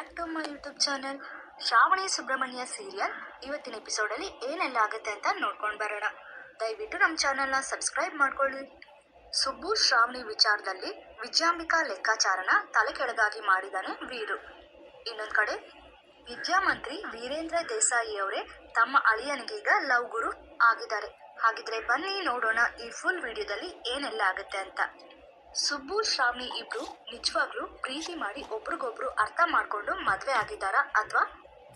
Back to my YouTube channel Shravani Subrahmanya serial. ಇವತ್ತಿನ ಎಪಿಸೋಡಲ್ಲಿ ಏನೆಲ್ಲ ಆಗುತ್ತೆ ಅಂತ ನೋಡ್ಕೊಂಡು ಬರೋಣ. ದಯವಿಟ್ಟು ನಮ್ಮ ಚಾನಲ್ನ ಸಬ್ಸ್ಕ್ರೈಬ್ ಮಾಡ್ಕೊಳ್ಳಿ. ಸುಬ್ಬು ಶ್ರಾವಣಿ ವಿಚಾರದಲ್ಲಿ ವಿದ್ಯಾಂಬಿಕಾ ಲೆಕ್ಕಾಚಾರನ ತಲೆ ಕೆಳಗಾಗಿ ಮಾಡಿದಾನೆ ವೀರು. ಇನ್ನೊಂದು ಕಡೆ ವಿದ್ಯಾಮಂತ್ರಿ ವೀರೇಂದ್ರ ದೇಸಾಯಿ ಅವರೇ ತಮ್ಮ ಅಳಿಯನಿಗೀಗ ಲವ್ ಗುರು ಆಗಿದ್ದಾರೆ. ಹಾಗಿದ್ರೆ ಬನ್ನಿ ನೋಡೋಣ ಈ ಫುಲ್ ವಿಡಿಯೋದಲ್ಲಿ ಏನೆಲ್ಲ ಆಗುತ್ತೆ ಅಂತ. ಸುಬ್ಬು ಶ್ರಾವಣಿ ಇಬ್ರು ನಿಜವಾಗ್ಲೂ ಪ್ರೀತಿ ಮಾಡಿ ಒಬ್ರಿಗೊಬ್ರು ಅರ್ಥ ಮಾಡ್ಕೊಂಡು ಮದ್ವೆ ಆಗಿದ್ದಾರಾ ಅಥವಾ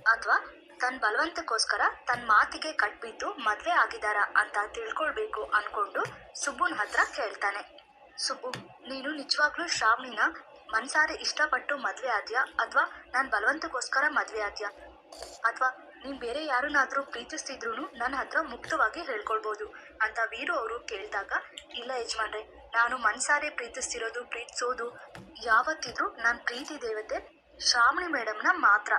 ಅಥವಾ ತನ್ನ ಬಲವಂತಕ್ಕೋಸ್ಕರ ತನ್ನ ಮಾತಿಗೆ ಕಟ್ಬಿದ್ದು ಮದ್ವೆ ಆಗಿದ್ದಾರಾ ಅಂತ ತಿಳ್ಕೊಳ್ಬೇಕು ಅನ್ಕೊಂಡು ಸುಬ್ಬುನ್ ಹತ್ರ ಕೇಳ್ತಾನೆ. ಸುಬ್ಬು, ನೀನು ನಿಜವಾಗ್ಲೂ ಶ್ರಾವಣಿನ ಮನ್ಸಾರೆ ಇಷ್ಟಪಟ್ಟು ಮದ್ವೆ ಆದ್ಯಾ ಅಥವಾ ನಾನು ಬಲವಂತಕ್ಕೋಸ್ಕರ ಮದ್ವೆ ಆದ್ಯಾ? ಅಥವಾ ನೀನ್ ಬೇರೆ ಯಾರನ್ನಾದ್ರೂ ಪ್ರೀತಿಸ್ತಿದ್ರು ನನ್ನ ಹತ್ರ ಮುಕ್ತವಾಗಿ ಹೇಳ್ಕೊಳ್ಬೋದು ಅಂತ ವೀರು ಅವರು ಕೇಳಿದಾಗ, ಇಲ್ಲ ಯಜಮಾನ್ರೆ ನಾನು ಮನ್ಸಾರೆ ಪ್ರೀತಿಸ್ತಿರೋದು, ಪ್ರೀತಿಸೋದು, ಯಾವತ್ತಿದ್ರೂ ನನ್ನ ಪ್ರೀತಿ ದೇವತೆ ಶ್ರಾವಣಿ ಮೇಡಮ್ನ ಮಾತ್ರ.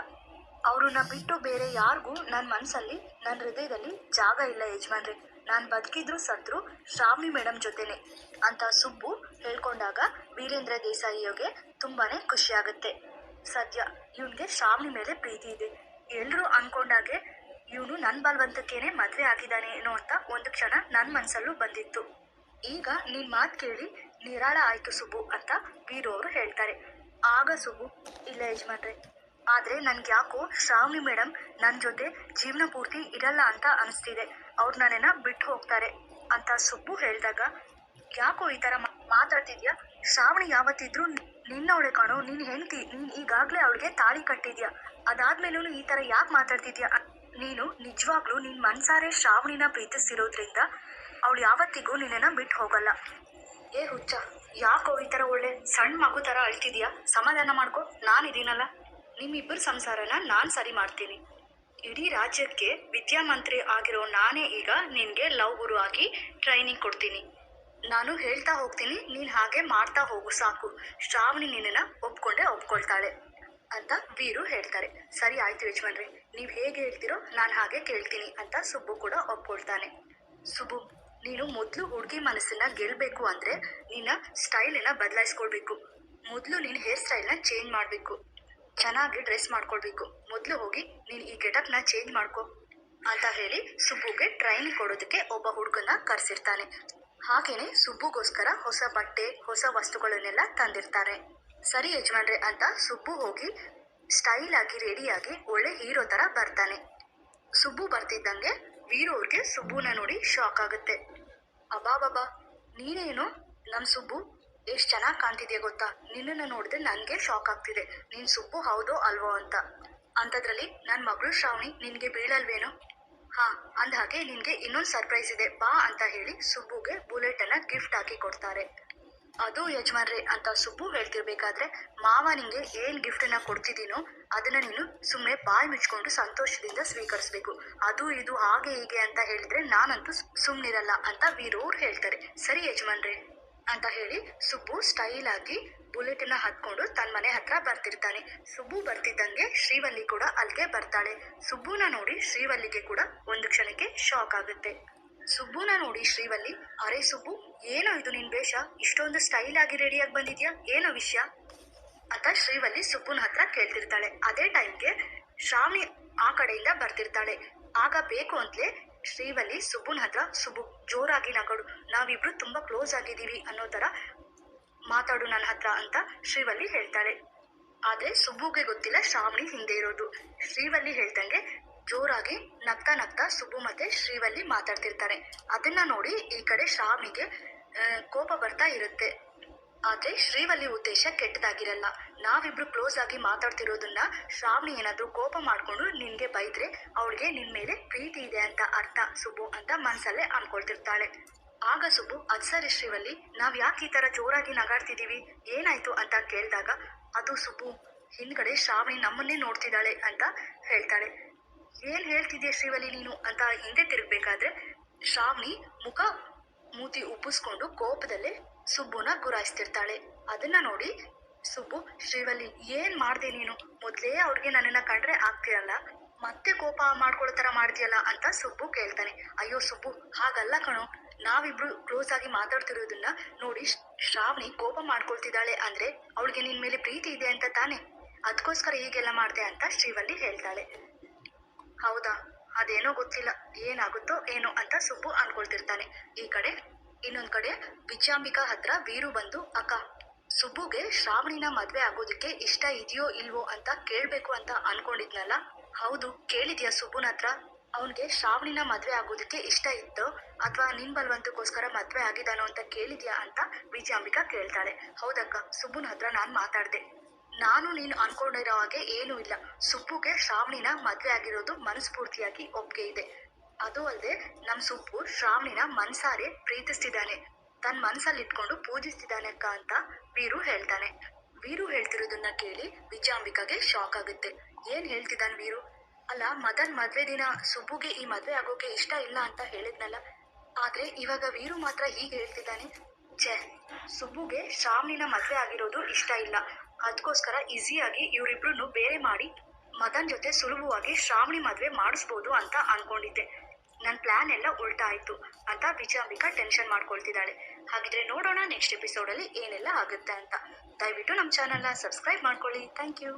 ಅವ್ರನ್ನ ಬಿಟ್ಟು ಬೇರೆ ಯಾರಿಗೂ ನನ್ನ ಮನಸ್ಸಲ್ಲಿ ನನ್ನ ಹೃದಯದಲ್ಲಿ ಜಾಗ ಇಲ್ಲ ಯಜಮಾನ್ರಿ. ನಾನು ಬದುಕಿದ್ರು ಸತ್ರು ಶ್ರಾವಣಿ ಮೇಡಮ್ ಜೊತೆನೆ ಅಂತ ಸುಬ್ಬು ಹೇಳ್ಕೊಂಡಾಗ ವೀರೇಂದ್ರ ದೇಸಾಯಿಯೋಗೆ ತುಂಬಾನೇ ಖುಷಿ ಆಗುತ್ತೆ. ಸದ್ಯ ಇವನಿಗೆ ಶ್ರಾವಣಿ ಮೇಲೆ ಪ್ರೀತಿ ಇದೆ. ಎಲ್ಲರೂ ಅನ್ಕೊಂಡಾಗೆ ಇವನು ನನ್ನ ಬಲವಂತಕ್ಕೇನೆ ಮದುವೆ ಆಗಿದ್ದಾನೆ ಏನೋ ಅಂತ ಒಂದು ಕ್ಷಣ ನನ್ನ ಮನಸ್ಸಲ್ಲೂ ಬಂದಿತ್ತು. ಈಗ ನಿನ್ ಮಾತು ಕೇಳಿ ನಿರಾಳ ಆಯ್ತು ಸುಬ್ಬು ಅಂತ ವೀರು ಅವರು ಹೇಳ್ತಾರೆ. ಆಗ ಸುಬ್ಬು, ಇಲ್ಲ ಯಜಮಾನ್ರೆ, ಆದ್ರೆ ನನ್ಗೆ ಯಾಕೋ ಶ್ರಾವಣಿ ಮೇಡಮ್ ನನ್ನ ಜೊತೆ ಜೀವನ ಪೂರ್ತಿ ಇರಲ್ಲ ಅಂತ ಅನಿಸ್ತಿದೆ. ಅವ್ರು ನನ್ನ ಬಿಟ್ಟು ಹೋಗ್ತಾರೆ ಅಂತ ಸುಬ್ಬು ಹೇಳಿದಾಗ, ಯಾಕೋ ಈ ಮಾ- ಮಾತಾಡ್ತಿದ್ಯಾ? ಶ್ರಾವಣಿ ಯಾವತ್ತಿದ್ರು ನಿನ್ನವಳೆ ಕಾಣೋ, ನೀನ್ ಹೆಂಡತಿ, ನೀನ್ ಈಗಾಗ್ಲೇ ಅವಳಿಗೆ ತಾಳಿ ಕಟ್ಟಿದ್ಯಾ? ಅದಾದ್ಮೇಲೂ ಈ ತರ ಯಾಕೆ ಮಾತಾಡ್ತಿದ್ಯಾ? ನೀನು ನಿಜವಾಗ್ಲೂ ನಿನ್ ಮನ್ಸಾರೆ ಶ್ರಾವಣಿನ ಪ್ರೀತಿಸಿರೋದ್ರಿಂದ ಅವಳು ಯಾವತ್ತಿಗೂ ನಿನ್ನನ್ನು ಬಿಟ್ಟು ಹೋಗಲ್ಲ. ಏ ಹುಚ್ಚ, ಯಾಕೋ ಈ ತರ ಒಳ್ಳೆ ಸಣ್ಣ ಮಗು ತರ ಅಳ್ತಿದ್ಯಾ? ಸಮಾಧಾನ ಮಾಡ್ಕೊ, ನಾನಿದ್ದೀನಲ್ಲ. ನಿಮ್ಮಿಬ್ಬರ ಸಂಸಾರನ ನಾನು ಸರಿ ಮಾಡ್ತೀನಿ. ಇಡೀ ರಾಜ್ಯಕ್ಕೆ ವಿದ್ಯಾಮಂತ್ರಿ ಆಗಿರೋ ನಾನೇ ಈಗ ನಿನಗೆ ಲವ್ ಗುರು ಆಗಿ ಟ್ರೈನಿಂಗ್ ಕೊಡ್ತೀನಿ. ನಾನು ಹೇಳ್ತಾ ಹೋಗ್ತೀನಿ, ನೀನು ಹಾಗೆ ಮಾಡ್ತಾ ಹೋಗು ಸಾಕು. ಶ್ರಾವಣಿ ನಿನ್ನನ್ನು ಒಪ್ಕೊಂಡೆ ಒಪ್ಕೊಳ್ತಾಳೆ ಅಂತ ವೀರು ಹೇಳ್ತಾರೆ. ಸರಿ ಆಯ್ತು ಯಜಮಾನ್ರಿ, ನೀವು ಹೇಗೆ ಹೇಳ್ತಿರೋ ನಾನು ಹಾಗೆ ಕೇಳ್ತೀನಿ ಅಂತ ಸುಬ್ಬು ಕೂಡ ಒಪ್ಕೊಳ್ತಾನೆ. ಸುಬ್ಬು ನೀನು ಮೊದಲು ಹುಡುಗಿ ಮನಸ್ಸನ್ನ ಗೆಲ್ಲಬೇಕು ಅಂದ್ರೆ ನಿನ್ನ ಸ್ಟೈಲನ್ನ ಬದಲಾಯಿಸ್ಕೊಳ್ಬೇಕು. ಮೊದಲು ನೀನು ಹೇರ್ ಸ್ಟೈಲ್ನ ಚೇಂಜ್ ಮಾಡಬೇಕು. ಚೆನ್ನಾಗಿ ಡ್ರೆಸ್ ಮಾಡ್ಕೊಳ್ಬೇಕು. ಮೊದಲು ಹೋಗಿ ನೀನು ಈ ಗೆಟಪ್ನ ಚೇಂಜ್ ಮಾಡ್ಕೊ ಅಂತ ಹೇಳಿ ಸುಬ್ಬುಗೆ ಟ್ರೈನಿಂಗ್ ಕೊಡೋದಕ್ಕೆ ಒಬ್ಬ ಹುಡುಗನ ಕರೆಸಿರ್ತಾನೆ. ಹಾಗೇನೆ ಸುಬ್ಬುಗೋಸ್ಕರ ಹೊಸ ಬಟ್ಟೆ, ಹೊಸ ವಸ್ತುಗಳನ್ನೆಲ್ಲ ತಂದಿರ್ತಾರೆ. ಸರಿ ಯಜಮಾನ್ರೆ ಅಂತ ಸುಬ್ಬು ಹೋಗಿ ಸ್ಟೈಲ್ ಆಗಿ ರೆಡಿಯಾಗಿ ಒಳ್ಳೆ ಹೀರೋ ತರ ಬರ್ತಾನೆ. ಸುಬ್ಬು ಬರ್ತಿದ್ದಂಗೆ ವೀರು ಅವ್ರಿಗೆ ಸುಬ್ಬುನ ನೋಡಿ ಶಾಕ್ ಆಗುತ್ತೆ. ಅಬಾಬಾಬಾ ನೀನೇನು? ನಮ್ ಸುಬ್ಬು, ಎಷ್ಟು ಚೆನ್ನಾಗಿ ಕಾಣ್ತಿದ್ಯಾ ಗೊತ್ತಾ? ನಿನ್ನನ್ನ ನೋಡಿದ್ರೆ ನನಗೆ ಶಾಕ್ ಆಗ್ತಿದೆ. ನೀನ್ ಸುಬ್ಬು ಹೌದೋ ಅಲ್ವೋ ಅಂತ. ಅಂಥದ್ರಲ್ಲಿ ನನ್ನ ಮಗಳು ಶ್ರಾವಣಿ ನಿನಗೆ ಬೀಳಲ್ವೇನೋ? ಹಾ, ಅಂದ್ಹಾಗೆ ನಿನಗೆ ಇನ್ನೊಂದು ಸರ್ಪ್ರೈಸ್ ಇದೆ. ಬಾ ಅಂತ ಹೇಳಿ ಸುಬ್ಬುಗೆ ಬುಲೆಟನ್ನು ಗಿಫ್ಟ್ ಹಾಕಿ ಕೊಡ್ತಾರೆ. ಅದು ಯಜಮಾನ್ರೆ ಅಂತ ಸುಬ್ಬು ಹೇಳ್ತಿರ್ಬೇಕಾದ್ರೆ, ಮಾವ ನಿಂಗೆ ಏನ್ ಗಿಫ್ಟ್ ಅನ್ನ ಕೊಡ್ತಿದ್ದೀನೋ ಅದನ್ನ ನೀನು ಸುಮ್ಮನೆ ಬಾಯಿ ಮುಚ್ಕೊಂಡು ಸಂತೋಷದಿಂದ ಸ್ವೀಕರಿಸ್ಬೇಕು. ಅದು ಇದು ಹಾಗೆ ಹೀಗೆ ಅಂತ ಹೇಳಿದ್ರೆ ನಾನಂತೂ ಸುಮ್ಮನಿರಲ್ಲ ಅಂತ ವೀರೂರ್ ಹೇಳ್ತಾರೆ. ಸರಿ ಯಜಮಾನ್ರೆ ಅಂತ ಹೇಳಿ ಸುಬ್ಬು ಸ್ಟೈಲ್ ಆಗಿ ಬುಲೆಟ್ನ ಹತ್ಕೊಂಡು ತನ್ನ ಮನೆ ಹತ್ರ ಬರ್ತಿರ್ತಾನೆ. ಸುಬ್ಬು ಬರ್ತಿದ್ದಂಗೆ ಶ್ರೀವಲ್ಲಿ ಕೂಡ ಅಲ್ಲಿಗೆ ಬರ್ತಾಳೆ. ಸುಬ್ಬುನ ನೋಡಿ ಶ್ರೀವಲ್ಲಿಗೆ ಕೂಡ ಒಂದು ಕ್ಷಣಕ್ಕೆ ಶಾಕ್ ಆಗುತ್ತೆ. ಸುಬ್ಬುನ ನೋಡಿ ಶ್ರೀವಲ್ಲಿ, ಅರೆ ಸುಬ್ಬು ಏನೋ ಇದು ನಿನ್ ವೇಷ? ಇಷ್ಟೊಂದು ಸ್ಟೈಲ್ ಆಗಿ ರೆಡಿಯಾಗಿ ಬಂದಿದ್ಯಾ? ಏನೋ ವಿಷಯ? ಅಂತ ಶ್ರೀವಲ್ಲಿ ಸುಬ್ಬುನ ಹತ್ರ ಕೇಳ್ತಿರ್ತಾಳೆ. ಅದೇ ಟೈಮ್ಗೆ ಶ್ರಾವಣಿ ಆ ಕಡೆಯಿಂದ ಬರ್ತಿರ್ತಾಳೆ. ಆಗ ಬೇಕು ಅಂತಲೇ ಶ್ರೀವಲ್ಲಿ ಸುಬ್ಬುನ ಹತ್ರ ಸುಬ್ಬು ಜೋರಾಗಿ ನಗಡು. ನಾವಿಬ್ರು ತುಂಬಾ ಕ್ಲೋಸ್ ಆಗಿದ್ದೀವಿ ಅನ್ನೋ ತರ ಮಾತಾಡು ನನ್ನ ಹತ್ರ ಅಂತ ಶ್ರೀವಲ್ಲಿ ಹೇಳ್ತಾಳೆ. ಆದ್ರೆ ಸುಬ್ಬುಗೆ ಗೊತ್ತಿಲ್ಲ ಶ್ರಾವಣಿ ಹಿಂದೆ ಇರೋದು. ಶ್ರೀವಲ್ಲಿ ಹೇಳ್ದಂಗೆ ಜೋರಾಗಿ ನಗ್ತಾ ನಗ್ತಾ ಸುಬ್ಬು ಮತ್ತೆ ಶ್ರೀವಲ್ಲಿ ಮಾತಾಡ್ತಿರ್ತಾರೆ. ಅದನ್ನ ನೋಡಿ ಈ ಕಡೆ ಶ್ರಾವಣಿಗೆ ಕೋಪ ಬರ್ತಾ ಇರುತ್ತೆ. ಆದ್ರೆ ಶ್ರೀವಲ್ಲಿ ಉದ್ದೇಶ ಕೆಟ್ಟದಾಗಿರಲ್ಲ. ನಾವಿಬ್ರು ಕ್ಲೋಸ್ ಆಗಿ ಮಾತಾಡ್ತಿರೋದನ್ನ ಶ್ರಾವಣಿ ಏನಾದ್ರೂ ಕೋಪ ಮಾಡ್ಕೊಂಡು ನಿನ್ಗೆ ಬೈದ್ರೆ ಅವಳಿಗೆ ನಿನ್ ಮೇಲೆ ಪ್ರೀತಿ ಇದೆ ಅಂತ ಅರ್ಥ, ಸುಬ್ಬು ಅಂತ ಮನ್ಸಲ್ಲೇ ಅನ್ಕೊಳ್ತಿರ್ತಾಳೆ. ಆಗ ಸುಬ್ಬು, ಅದ್ ಸರಿ ಶ್ರೀವಲ್ಲಿ, ನಾವ್ ಯಾಕೆ ಈ ತರ ಜೋರಾಗಿ ನಗಾಡ್ತಿದೀವಿ? ಏನಾಯ್ತು ಅಂತ ಕೇಳಿದಾಗ, ಅದು ಸುಬ್ಬು, ಹಿಂದ್ಗಡೆ ಶ್ರಾವಣಿ ನಮ್ಮನ್ನೇ ನೋಡ್ತಿದ್ದಾಳೆ ಅಂತ ಹೇಳ್ತಾಳೆ. ಏನ್ ಹೇಳ್ತಿದ್ಯಾ ಶ್ರೀವಲ್ಲಿ ನೀನು ಅಂತ ಹಿಂದೆ ತಿರುಗ್ಬೇಕಾದ್ರೆ ಶ್ರಾವಣಿ ಮುಖ ಮೂತಿ ಉಪ್ಪಿಸ್ಕೊಂಡು ಕೋಪದಲ್ಲೇ ಸುಬ್ಬುನ ಗುರಾಯಿಸ್ತಿರ್ತಾಳೆ. ಅದನ್ನ ನೋಡಿ ಸುಬ್ಬು, ಶ್ರೀವಲ್ಲಿ, ಏನ್ ಮಾಡ್ದೆ ನೀನು? ಮೊದ್ಲೇ ಅವ್ರಿಗೆ ನನ್ನನ್ನ ಕಂಡ್ರೆ ಆಗ್ತಿರಲ್ಲ. ಮತ್ತೆ ಕೋಪ ಮಾಡ್ಕೊಳ್ಳೋ ತರ ಮಾಡ್ತೀಯಲ್ಲ ಅಂತ ಸುಬ್ಬು ಕೇಳ್ತಾನೆ. ಅಯ್ಯೋ ಸುಬ್ಬು, ಹಾಗಲ್ಲ ಕಣೋ. ನಾವಿಬ್ರು ಕ್ಲೋಸ್ ಆಗಿ ಮಾತಾಡ್ತಿರೋದನ್ನ ನೋಡಿ ಶ್ರಾವಣಿ ಕೋಪ ಮಾಡ್ಕೊಳ್ತಿದ್ದಾಳೆ ಅಂದ್ರೆ ಅವಳಿಗೆ ನಿನ್ ಮೇಲೆ ಪ್ರೀತಿ ಇದೆ ಅಂತ ತಾನೆ? ಅದಕ್ಕೋಸ್ಕರ ಹೀಗೆಲ್ಲ ಮಾಡ್ದೆ ಅಂತ ಶ್ರೀವಲ್ಲಿ ಹೇಳ್ತಾಳೆ. ಹೌದಾ? ಅದೇನೋ ಗೊತ್ತಿಲ್ಲ. ಏನಾಗುತ್ತೋ ಏನೋ ಅಂತ ಸುಬ್ಬು ಅನ್ಕೊಳ್ತಿರ್ತಾನೆ. ಈ ಕಡೆ, ಇನ್ನೊಂದ್ ಕಡೆ ವಿಜಯಾಂಬಿಕಾ ಹತ್ರ ವೀರು ಬಂದು, ಅಕ್ಕ, ಸುಬ್ಬುಗೆ ಶ್ರಾವಣಿನ ಮದ್ವೆ ಆಗೋದಕ್ಕೆ ಇಷ್ಟ ಇದೆಯೋ ಇಲ್ವೋ ಅಂತ ಕೇಳ್ಬೇಕು ಅಂತ ಅನ್ಕೊಂಡಿದ್ನಲ್ಲ? ಹೌದು, ಕೇಳಿದ್ಯಾ ಸುಬ್ಬುನ ಹತ್ರ? ಅವನ್ಗೆ ಶ್ರಾವಣಿನ ಮದ್ವೆ ಆಗೋದಕ್ಕೆ ಇಷ್ಟ ಇತ್ತು ಅಥವಾ ನಿನ್ ಬಲವಂತಕ್ಕೋಸ್ಕರ ಮದ್ವೆ ಆಗಿದಾನೋ ಅಂತ ಕೇಳಿದ್ಯಾ ಅಂತ ವಿಜಯಾಂಬಿಕಾ ಕೇಳ್ತಾಳೆ. ಹೌದಕ್ಕ, ಸುಬ್ಬುನ ಹತ್ರ ನಾನ್ ಮಾತಾಡ್ದೆ. ನಾನು ನೀನು ಅನ್ಕೊಂಡಿರೋ ಹಾಗೆ ಏನೂ ಇಲ್ಲ. ಸುಬ್ಬುಗೆ ಶ್ರಾವಣಿನ ಮದ್ವೆ ಆಗಿರೋದು ಮನಸ್ಫೂರ್ತಿಯಾಗಿ ಒಪ್ಪಿಗೆ ಇದೆ. ಅದು ಅಲ್ಲದೆ ನಮ್ಮ ಸುಬ್ಬು ಶ್ರಾವಣಿನ ಮನ್ಸಾರೆ ಪ್ರೀತಿಸ್ತಿದ್ದಾನೆ. ತನ್ನ ಮನಸ್ಸಲ್ಲಿ ಇಟ್ಕೊಂಡು ಪೂಜಿಸ್ತಿದ್ದಾನೆ ಅಕ್ಕ ಅಂತ ವೀರು ಹೇಳ್ತಾನೆ. ವೀರು ಹೇಳ್ತಿರೋದನ್ನ ಕೇಳಿ ವಿಜಯಾಂಬಿಕಾಗೆ ಶಾಕ್ ಆಗುತ್ತೆ. ಏನ್ ಹೇಳ್ತಿದ್ದಾನೆ ವೀರು? ಅಲ್ಲ, ಮದನ್ ಮದ್ವೆ ದಿನ ಸುಬ್ಬುಗೆ ಈ ಮದ್ವೆ ಆಗೋಕೆ ಇಷ್ಟ ಇಲ್ಲ ಅಂತ ಹೇಳಿದ್ನಲ್ಲ. ಆದ್ರೆ ಇವಾಗ ವೀರು ಮಾತ್ರ ಹೀಗೆ ಹೇಳ್ತಿದ್ದಾನೆ. ಛೆ, ಸುಬ್ಬುಗೆ ಶ್ರಾವಣಿನ ಮದ್ವೆ ಆಗಿರೋದು ಇಷ್ಟ ಇಲ್ಲ. ಅದಕ್ಕೋಸ್ಕರ ಈಸಿಯಾಗಿ ಇವರಿಬ್ರು ಬೇರೆ ಮಾಡಿ ಮದನ್ ಜೊತೆ ಸುಲಭವಾಗಿ ಶ್ರಾವಣಿ ಮದುವೆ ಮಾಡಿಸ್ಬೋದು ಅಂತ ಅನ್ಕೊಂಡಿದ್ದೆ. ನನ್ನ ಪ್ಲಾನ್ ಎಲ್ಲ ಉಲ್ಟಾ ಆಯ್ತು ಅಂತ ವಿಜಯಾಂಬಿಕಾ ಟೆನ್ಷನ್ ಮಾಡ್ಕೊಳ್ತಿದ್ದಾಳೆ. ಹಾಗಿದ್ರೆ ನೋಡೋಣ ನೆಕ್ಸ್ಟ್ ಎಪಿಸೋಡಲ್ಲಿ ಏನೆಲ್ಲ ಆಗುತ್ತೆ ಅಂತ. ದಯವಿಟ್ಟು ನಮ್ಮ ಚಾನಲ್ನ ಸಬ್ಸ್ಕ್ರೈಬ್ ಮಾಡ್ಕೊಳ್ಳಿ. Thank you